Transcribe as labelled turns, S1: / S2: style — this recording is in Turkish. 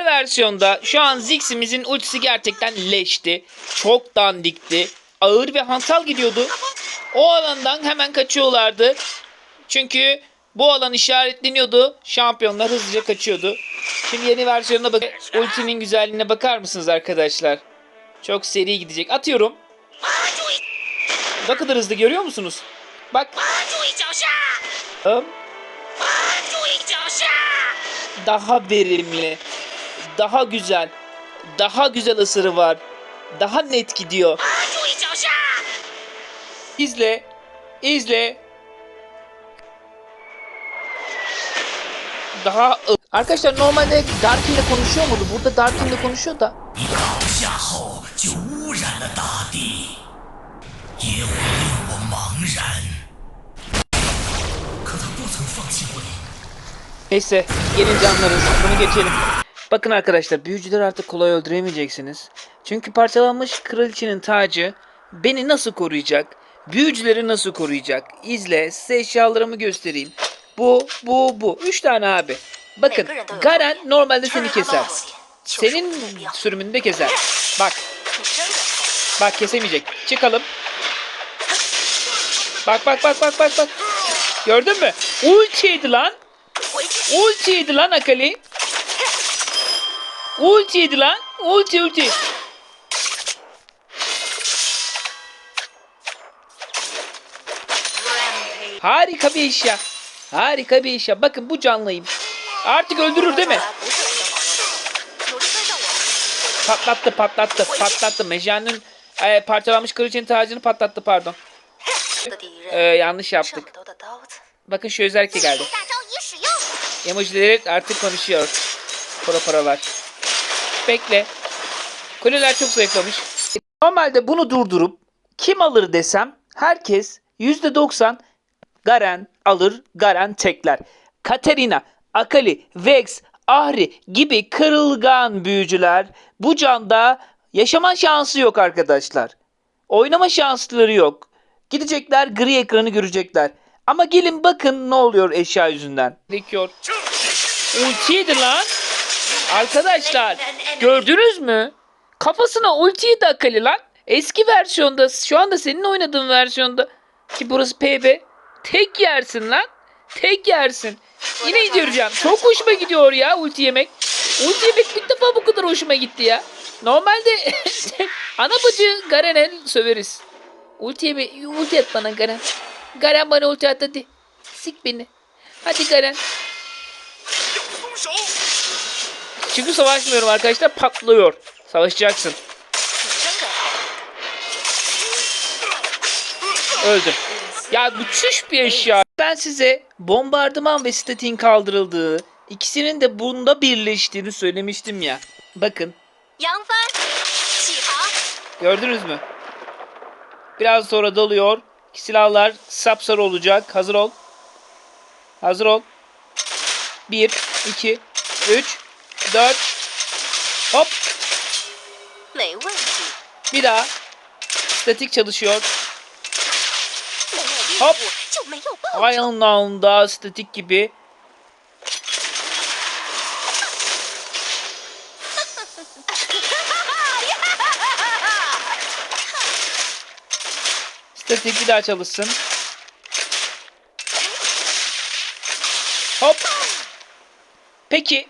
S1: Diğer versiyonda şu an Ziggs'imizin ultisi gerçekten leşti. Çok dandikti. Ağır ve hantal gidiyordu. O alandan hemen kaçıyorlardı. Çünkü bu alan işaretleniyordu. Şampiyonlar hızlıca kaçıyordu. Şimdi yeni versiyonuna bak. Ultinin güzelliğine bakar mısınız arkadaşlar? Çok seri gidecek. Atıyorum. Ne kadar hızlı görüyor musunuz? Bak. Daha verimli daha güzel, daha güzel ısırı var. Daha net gidiyor. İzle, izle. Daha Arkadaşlar normalde Dark ile konuşuyor muydu? Burada Dark ile konuşuyor da. Neyse, gelin canlarız. Bunu geçelim. Bakın arkadaşlar büyücüleri artık kolay öldüremeyeceksiniz. Çünkü parçalanmış kraliçenin tacı beni nasıl koruyacak? Büyücüleri nasıl koruyacak? İzle size eşyalarımı göstereyim. Bu, bu, bu. Üç tane abi. Bakın Garen normalde seni keser. Senin sürümünde keser. Bak. Bak kesemeyecek. Çıkalım. Bak bak bak bak bak bak. Gördün mü? Ultiydi lan. Ultiydi lan Akali. Ulti yedi lan. Ulti ulti. Harika bir iş ya. Harika bir iş ya. Bakın bu canlıyım. Artık öldürür değil mi? Patlattı patlattı patlattı. Mejan'ın e, parçalanmış kılıcın tacını patlattı pardon. E, yanlış yaptık. Bakın şu özellikle geldi. Emojileri artık konuşuyor. Para paralar. Bekle. Kuleler çok zayıflamış. Normalde bunu durdurup kim alır desem herkes %90 Garen alır, Garen tekler. Katarina, Akali, Vex, Ahri gibi kırılgan büyücüler bu canda yaşama şansı yok arkadaşlar. Oynama şansları yok. Gidecekler gri ekranı görecekler. Ama gelin bakın ne oluyor eşya yüzünden. Dikiyor. Ultiydi lan. Arkadaşlar gördünüz mü? Kafasına ultiydi Akali lan. Eski versiyonda şu anda senin oynadığın versiyonda ki burası PB tek yersin lan. Tek yersin. Yine göreceğim. Çok hoşuma gidiyor ya ulti yemek. Ulti yemek ilk defa bu kadar hoşuma gitti ya. Normalde ana bacı Garen'e söveriz. Ulti yeme ulti at bana Garen. Garen bana ulti at hadi. Sik beni. Hadi Garen. Çünkü savaşmıyorum arkadaşlar patlıyor. Savaşacaksın. Öldüm. Ya bu bir eşya. Ben size bombardıman ve statin kaldırıldığı, ikisinin de bunda birleştiğini söylemiştim ya. Bakın. Gördünüz mü? Biraz sonra doluyor. Silahlar sapsarı olacak. Hazır ol. Hazır ol. 1, 2, 3, 4 Hop. Bir daha. Statik çalışıyor. Hop. Ayağının alnında statik gibi. Statik bir daha çalışsın. Hop. Peki